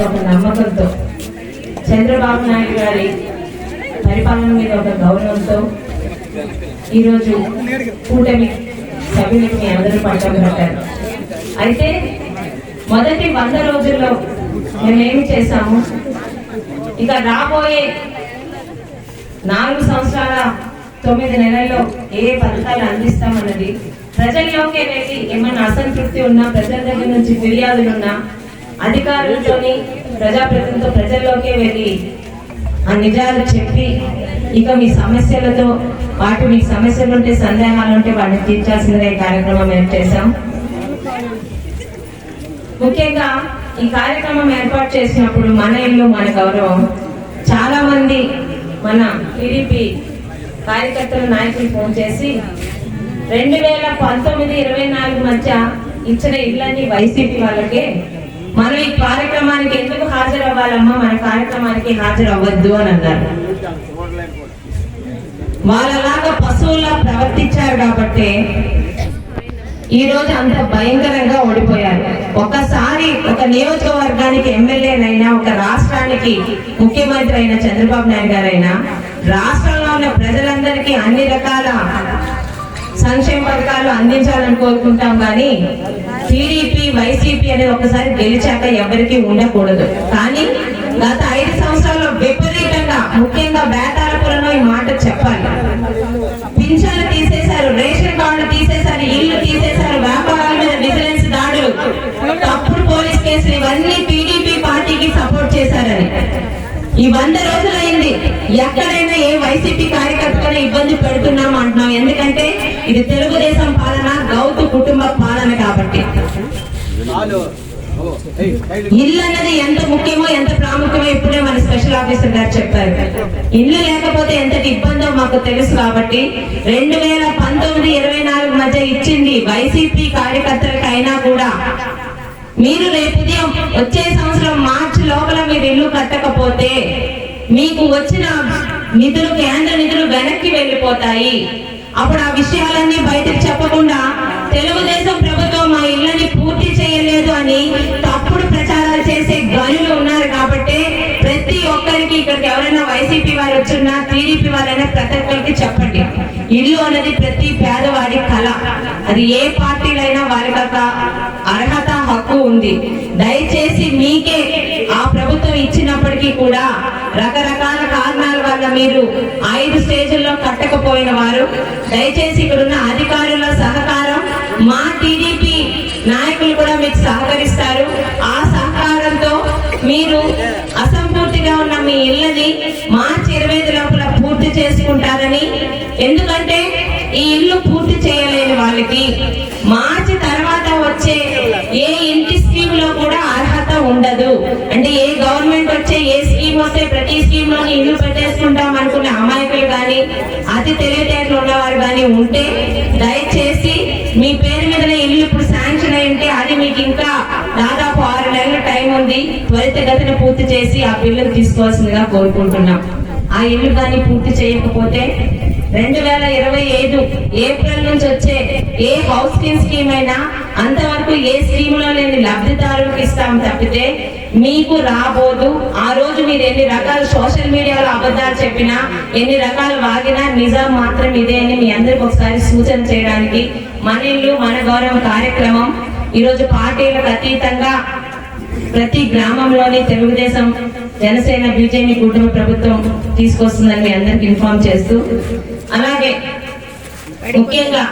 ఒక నమ్మకంతో చంద్రబాబు నాయుడు గారి పరిపాలన మీద ఒక గౌరవంతో ఈరోజు కూటమి సభ్యులకి అందరూ పట్టం కట్టారు. అయితే మొదటి వంద రోజుల్లో మేమేమి చేశాము? ఇక రాబోయే నాలుగు సంవత్సరాల తొమ్మిది నెలల్లో ఏ పథకాలు అందిస్తామన్నది ప్రజల్లోకి వెళ్ళి ఏమైనా అసంతృప్తి ఉన్నా ప్రజల దగ్గర నుంచి ఫిర్యాదులు ఉన్నా అధికారులతోని ప్రజాప్రతినిధులతో ప్రజల్లోకి వెళ్ళి ఆ నిజాలు చెప్పి ఇక మీ సమస్యలతో పాటు మీ సమస్యలు ఉంటే సందేహాలు ఉంటే వాటిని తీర్చాల్సిందే కార్యక్రమం మేము చేశాం. ముఖ్యంగా ఈ కార్యక్రమం ఏర్పాటు చేసినప్పుడు మన ఇల్లు మన గౌరవం. చాలా మంది మన టీడీపీ కార్యకర్తలు నాయకులు ఫోన్ చేసి రెండు వేల పంతొమ్మిది ఇరవై నాలుగు మధ్య ఇచ్చిన ఇళ్ళని వైసీపీ వాళ్ళకే మనం ఈ కార్యక్రమానికి ఎందుకు హాజరవ్వాలమ్మా? మన కార్యక్రమానికి హాజరవ్వద్దు అని అన్నారు. వాళ్ళలాగా పశువులా ప్రవర్తించారు కాబట్టి ఈ రోజు అంత భయంకరంగా ఓడిపోయారు. ఒకసారి ఒక నియోజకవర్గానికి ఎమ్మెల్యేనైనా ఒక రాష్ట్రానికి ముఖ్యమంత్రి అయిన చంద్రబాబు నాయుడు గారైనా రాష్ట్రంలో ఉన్న ప్రజలందరికీ అన్ని రకాల సంక్షేమ పథకాలు అందించాలని కోరుకుంటాం కానీ టీడీపీ వైసీపీ అనేది ఒకసారి గెలిచాక ఎవరికి ఉండకూడదు. కానీ గత ఐదు సంవత్సరాల్లో విపరీతంగా ముఖ్యంగా బేతాలపురంలో ఈ మాట చెప్పాలి. పింఛన్లు తీసేశారు రేషన్ కార్డులు తీసేశారు ఇల్లు తీసేశారు వ్యాపారాల మీద విజిలెన్స్ దాడులు తప్పుడు పోలీస్ కేసులు ఇవన్నీ టీడీపీ పార్టీకి సపోర్ట్ చేశారని. ఈ వంద రోజులైంది. ఎక్కడైనా ఏ వైసీపీ కార్యకర్తలను ఇబ్బంది పెడుతున్నాం అంటున్నాం. ఎందుకంటే ఇది తెలుగుదేశం పాలన గౌతు కుటుంబ పాలన కాబట్టి. ఇల్లు అన్నది ఎంత ముఖ్యమో ఎంత ప్రాముఖ్యమో ఇప్పుడే మన స్పెషల్ ఆఫీసర్ గారు చెప్పారు. ఇల్లు లేకపోతే ఎంతటి ఇబ్బందో మాకు తెలుసు కాబట్టి రెండు వేల పంతొమ్మిది ఇరవై నాలుగు మధ్య ఇచ్చింది వైసీపీ కార్యకర్తలకు అయినా కూడా. మీరు రేపు వచ్చే సంవత్సరం మార్చి లోపల మీరు ఇల్లు కట్టకపోతే మీకు వచ్చిన నిధులు కేంద్ర నిధులు వెనక్కి వెళ్ళిపోతాయి. అప్పుడు ఆ విషయాలన్నీ బయటకు చెప్పకుండా తెలుగుదేశం ప్రభుత్వం మా ఇళ్ళని పూర్తి చేయలేదు అని తప్పుడు ప్రచారాలు చేసే గనులు ఉన్నారు కాబట్టి ప్రతి ఒక్కరికి ఇక్కడికి ఎవరైనా వైసీపీ వారు వచ్చినా టీడీపీ వారైనా ప్రతి ఒక్కరికి చెప్పండి. ఇల్లు అనేది ప్రతి పేదవాడి కళ. అది ఏ పార్టీలైనా వారికి ఒక అర్హత హక్కు ఉంది. దయచేసి మీకే ఆ ప్రభుత్వం ఇచ్చినప్పటికీ కూడా రకరకాల కారణాల వల్ల మీరు ఐదు స్టేజ్ల్లో చేయలేకపోయిన వారు దయచేసి ఇక్కడున్న అధికారుల సహకారం మా టీడీపీ నాయకులు కూడా మీకు సహకరిస్తారు. ఆ సహకారంతో మీరు అసంపూర్తిగా ఉన్న మీ ఇళ్ళని మార్చి ఇరవై లోపల పూర్తి చేసుకుంటారని ఎందుకంటే ఈ ఇల్లు పూర్తి చేయలేని వాళ్ళకి మార్చి తర్వాత వచ్చే ఏ ఉండదు అంటే ఏ గవర్నమెంట్ వచ్చే ఏ స్కీమ్ వస్తే ప్రతి స్కీమ్లోని ఇల్లు పెట్టేసుకుంటాం అనుకునే అమాయకులు కానీ అతి తెలివితేటలు ఉన్నవారు కానీ ఉంటే దయచేసి మీ పేరు మీద ఇల్లు ఇప్పుడు శాంక్షన్ అయి ఉంటే అది మీకు ఇంకా దాదాపు ఆరు నెలల టైం ఉంది. త్వరితగతిన పూర్తి చేసి ఆ బిల్లును తీసుకోవాల్సిందిగా కోరుకుంటున్నాం. ఆ ఇల్లు కానీ పూర్తి చేయకపోతే రెండు వేల ఇరవై ఐదు ఏప్రిల్ నుంచి వచ్చే ఏ హౌసింగ్ స్కీమ్ అయినా అంతవరకు ఏ స్కీమ్లో లేని లబ్ధిదారులకు ఇస్తాం తప్పితే మీకు రాబోదు. ఆ రోజు మీరు ఎన్ని రకాల సోషల్ మీడియాలో అబద్ధాలు చెప్పినా ఎన్ని రకాలు వాగినా నిజం మాత్రం ఇదే అని మీ అందరికి ఒకసారి సూచన చేయడానికి మన ఇల్లు మన గౌరవం కార్యక్రమం. ఈరోజు పార్టీలకు అతీతంగా ప్రతి గ్రామంలోని తెలుగుదేశం జనసేన బీజేపీ కూటమి ప్రభుత్వం తీసుకొస్తుందని మీ అందరికి ఇన్ఫార్మ్ చేస్తూ అలాగే ముఖ్యంగా